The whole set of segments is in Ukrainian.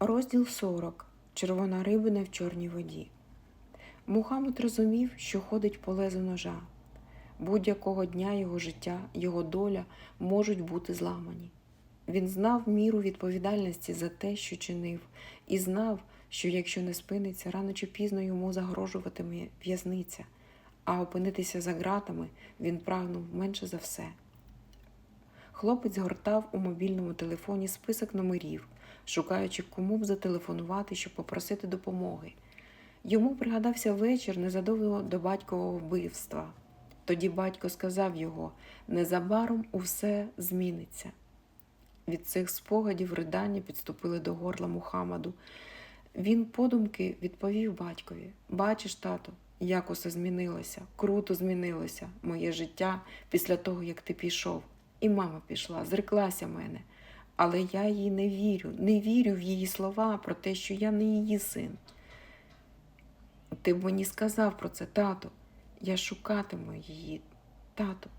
Розділ 40. Червона рибина в чорній воді. Мухаммед розумів, що ходить по лезу ножа. Будь-якого дня його життя, його доля можуть бути зламані. Він знав міру відповідальності за те, що чинив, і знав, що якщо не спиниться, рано чи пізно йому загрожуватиме в'язниця, а опинитися за ґратами він прагнув менше за все. Хлопець гортав у мобільному телефоні список номерів, шукаючи, кому б зателефонувати, щоб попросити допомоги. Йому пригадався вечір незадовго до батькового вбивства. Тоді батько сказав його незабаром усе зміниться. Від цих спогадів ридання підступили до горла Мухаммаду. Він подумки відповів батькові: Бачиш, тато, як усе змінилося, круто змінилося моє життя після того, як ти пішов. І мама пішла, зреклася мене. Але я їй не вірю, не вірю в її слова про те, що я не її син. Ти б мені сказав про це, тато. Я шукатиму її, тато.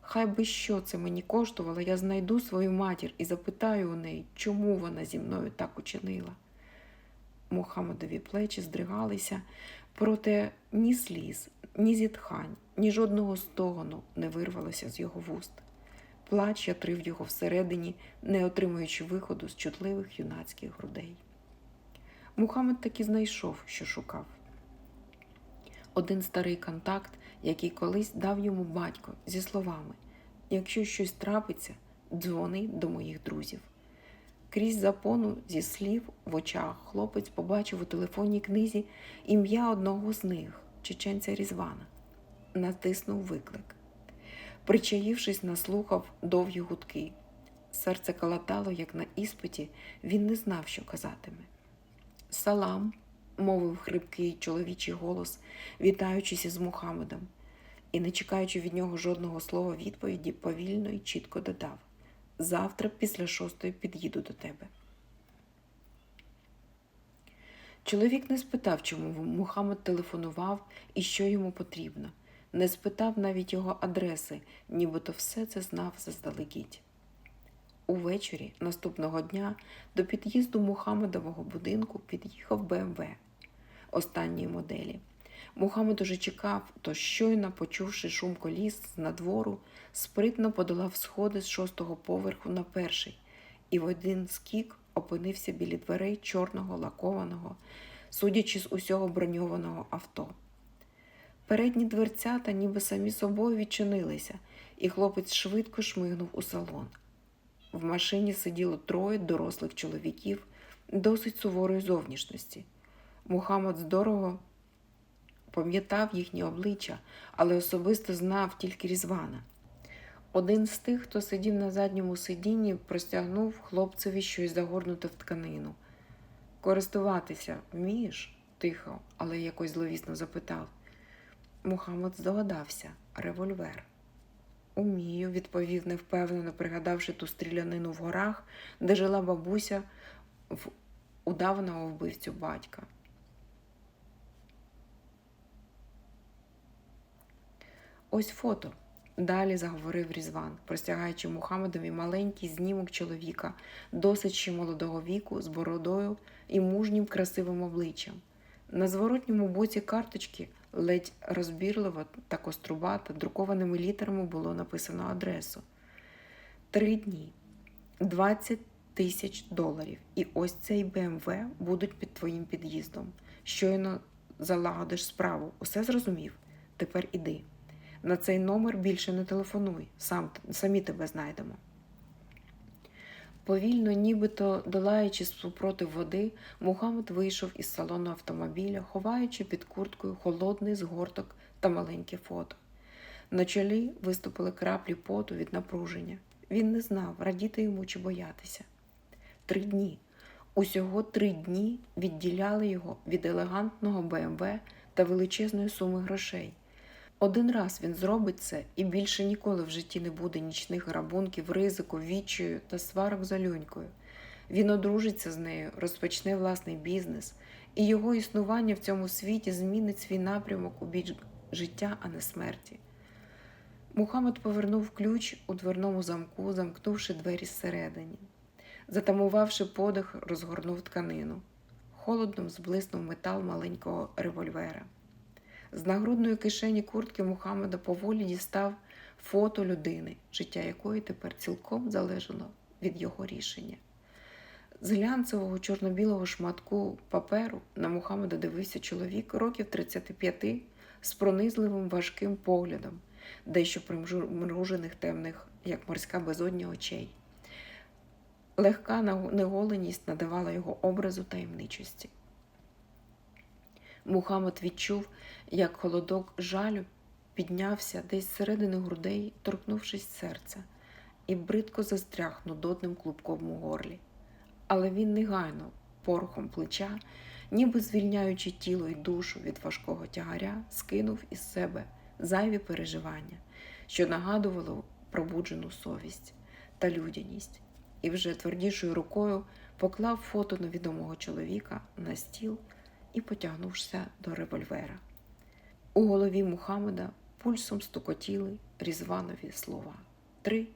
Хай би що це мені коштувало, я знайду свою матір і запитаю у неї, чому вона зі мною так учинила. Мухаммедові плечі здригалися, проте ні сліз, ні зітхань, ні жодного стогону не вирвалося з його вуст. Плач ятрив його всередині, не отримуючи виходу з чутливих юнацьких грудей. Мухаммед таки знайшов, що шукав. Один старий контакт, який колись дав йому батько зі словами: Якщо щось трапиться, дзвони до моїх друзів. Крізь запону зі слів в очах хлопець побачив у телефонній книзі ім'я одного з них, чеченця Різвана. Натиснув виклик. Причаївшись, наслухав довгі гудки. Серце калатало, як на іспиті, він не знав, що казатиме. Салам, мовив хрипкий чоловічий голос, вітаючись із Мухаммедом, і, не чекаючи від нього жодного слова відповіді, повільно і чітко додав Завтра після шостої під'їду до тебе. Чоловік не спитав, чому Мухаммед телефонував і що йому потрібно. Не спитав навіть його адреси, нібито все це знав заздалегідь. Увечері наступного дня до під'їзду Мухаммедового будинку під'їхав БМВ останньої моделі. Мухаммед уже чекав, то щойно, почувши шум коліс з надвору, спритно подолав сходи з шостого поверху на перший і в один скік опинився біля дверей чорного лакованого, судячи з усього броньованого авто. Передні дверцята ніби самі собою відчинилися, і хлопець швидко шмигнув у салон. В машині сиділо троє дорослих чоловіків досить суворої зовнішності. Мухаммед здорово пам'ятав їхні обличчя, але особисто знав тільки Різвана. Один з тих, хто сидів на задньому сидінні, простягнув хлопцеві щось загорнуте в тканину. Користуватися вмієш? тихо, але якось зловісно запитав. Мухаммед здогадався револьвер. Умію, відповів невпевнено, пригадавши ту стрілянину в горах, де жила бабуся в удаваного вбивцю батька. Ось фото. Далі заговорив Різван, простягаючи Мухаммедові маленький знімок чоловіка, досить ще молодого віку, з бородою і мужнім красивим обличчям. На зворотньому боці карточки ледь розбірливо та кострубата друкованими літерами було написано адресу. Три дні, 20 тисяч доларів. І ось цей БМВ будуть під твоїм під'їздом. Щойно залагодиш справу. Усе зрозумів? Тепер іди. На цей номер більше не телефонуй, сам, самі тебе знайдемо. Повільно, нібито долаючи супротив води, Мухаммед вийшов із салону автомобіля, ховаючи під курткою холодний згорток та маленьке фото. На чолі виступили краплі поту від напруження. Він не знав, радіти йому чи боятися. Три дні. Усього три дні відділяли його від елегантного БМВ та величезної суми грошей. Один раз він зробить це і більше ніколи в житті не буде нічних грабунків, ризику, відчаю та сварок з Альонькою. Він одружиться з нею, розпочне власний бізнес, і його існування в цьому світі змінить свій напрямок у бік життя, а не смерті. Мухаммед повернув ключ у дверному замку, замкнувши двері зсередині. Затамувавши подих, розгорнув тканину. Холодно зблиснув метал маленького револьвера. З нагрудної кишені куртки Мухаммеда поволі дістав фото людини, життя якої тепер цілком залежало від його рішення. З глянцевого чорно-білого шматку паперу на Мухаммеда дивився чоловік років 35 з пронизливим важким поглядом, дещо примружених темних, як морська безодня очей. Легка неголеність надавала його образу таємничості. Мухаммед відчув, як холодок жалю піднявся десь зсередини грудей, торкнувшись серця, і бридко застряг нудотним клубком у горлі. Але він негайно, порохом плеча, ніби звільняючи тіло й душу від важкого тягаря, скинув із себе зайві переживання, що нагадували пробуджену совість та людяність, і вже твердішою рукою поклав фото невідомого чоловіка на стіл і потягнувся до револьвера. У голові Мухаммеда пульсом стукотіли різванові слова три.